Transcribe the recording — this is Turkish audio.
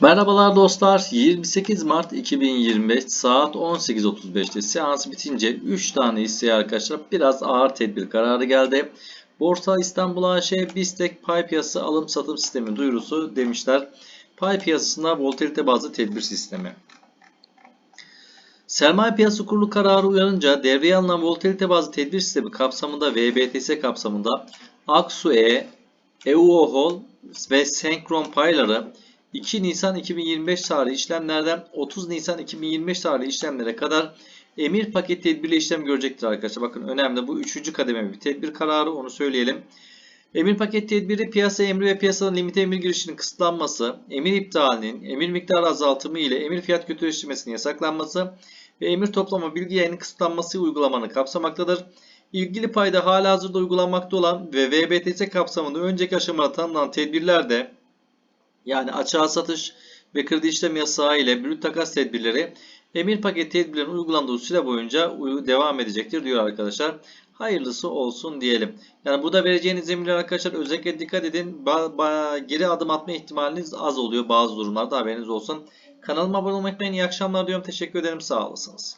Merhabalar dostlar. 28 Mart 2025 saat 18.35'te seans bitince 3 tane hisseye arkadaşlar biraz ağır tedbir kararı geldi. Borsa İstanbul AŞ BISTEK pay piyasası alım satım sistemi duyurusu demişler. Pay piyasasında volatilite bazlı tedbir sistemi. Sermaye Piyasası Kurulu kararı uyanınca devreye alınan volatilite bazlı tedbir sistemi kapsamında VBTS kapsamında Aksu-E, EUOHOL ve Senkron payları 2 Nisan 2025 tarihli işlemlerden 30 Nisan 2025 tarihli işlemlere kadar emir paket tedbirli işlem görecektir arkadaşlar. Bakın önemli bu üçüncü kademe bir tedbir kararı onu söyleyelim. Emir paket tedbiri piyasa emri ve piyasanın limite emir girişinin kısıtlanması, emir iptalinin, emir miktarı azaltımı ile emir fiyat kötüleştirmesinin yasaklanması ve emir toplama bilgi yayının kısıtlanması uygulamanı kapsamaktadır. İlgili payda hala hazırda uygulanmakta olan ve VBTS kapsamında önceki aşamada tanınan tedbirler de yani açığa satış ve kredi işlem yasağı ile brüt takas tedbirleri emir paket tedbirlerin uygulandığı süre boyunca devam edecektir diyor arkadaşlar. Hayırlısı olsun diyelim. Yani burada vereceğiniz emirler arkadaşlar özellikle dikkat edin. Ba- ba- geri adım atma ihtimaliniz az oluyor bazı durumlarda haberiniz olsun. Kanalıma abone olmayı unutmayın. İyi akşamlar diyorum. Teşekkür ederim. Sağ olasınız.